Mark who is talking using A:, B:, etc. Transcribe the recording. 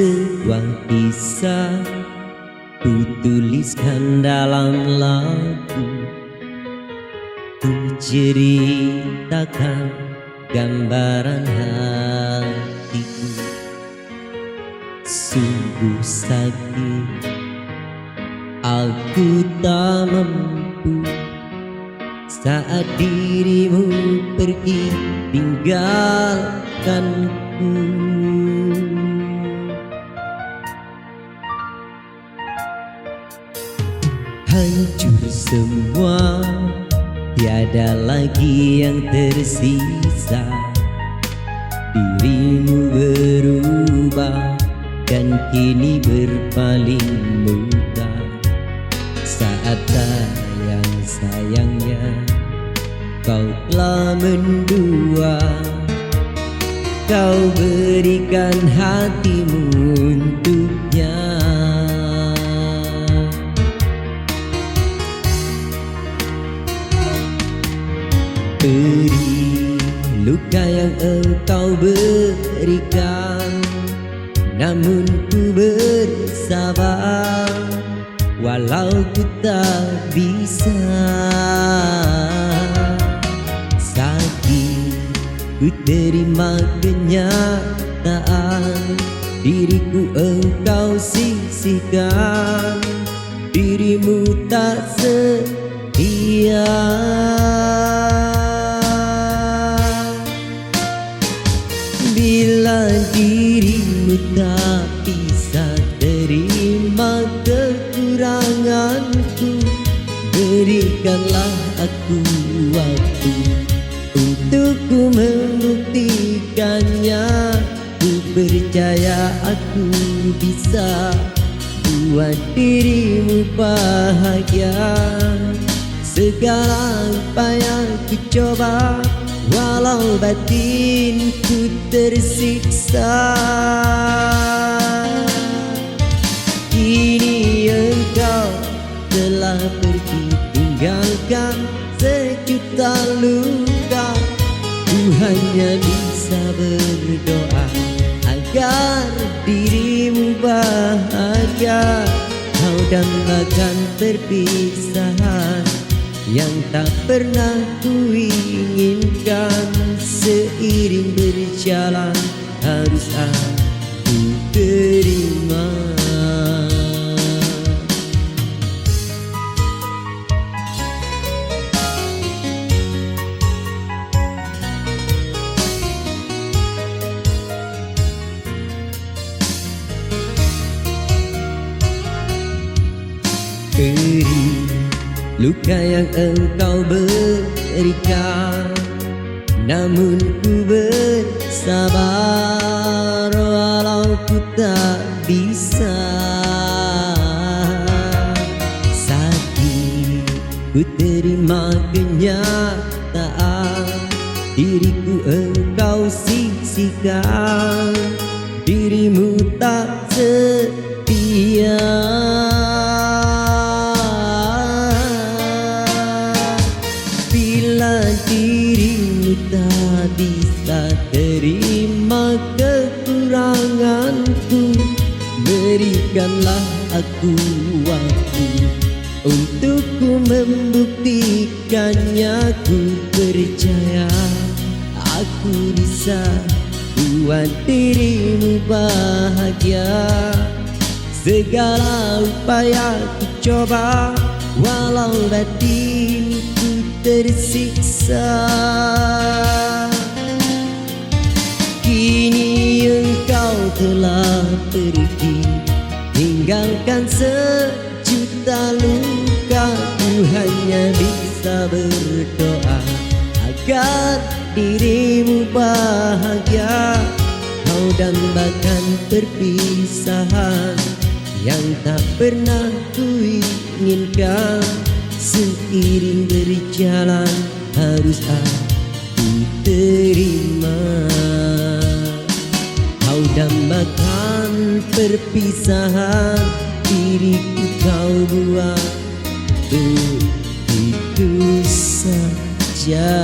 A: Sebuah kisah Ku tuliskan dalam lagu. Ku ceritakan gambaran hatiku. Sungguh sakit Aku tak mampu. Saat dirimu pergi tinggalkanku Hancur semua. Tiada lagi yang tersisa. Dirimu berubah Dan kini berpaling muka Saat sayang-sayangnya Kau telah mendua. Kau berikan hatimu untuknya yang engkau berikan. Namun ku bersabar Walau ku tak bisa. Sakit ku terima kenyataan. Diriku engkau sisihkan. Dirimu tak setia Bila dirimu tak bisa terima kekuranganku Berikanlah aku waktu Untuk ku membuktikannya. Ku percaya aku bisa Buat dirimu bahagia. Segala upaya ku coba Walau batinku tersiksa. Kini engkau telah pergi tinggalkan sejuta luka. Ku hanya bisa berdoa agar dirimu bahagia. Kau dambakan perpisahan yang tak pernah ku inginkan. Seiring berjalan harus aku terima. Beri luka yang engkau berikan Namun ku bersabar walau ku tak bisa. Sakit ku terima kenyataan Diriku engkau sisihkan Dirimu tak setia kekuranganku. Berikanlah aku waktu Untuk ku membuktikannya. Ku percaya aku bisa Buat dirimu bahagia. Segala upaya ku coba Walau batinku tersiksa Kini engkau telah pergi. Tinggalkan sejuta luka Ku hanya bisa berdoa Agar dirimu bahagia. Kau dambakan perpisahan Yang tak pernah ku inginkan. Seiring berjalan harus aku terima Dambakan perpisahan. Diriku kau buat begitu saja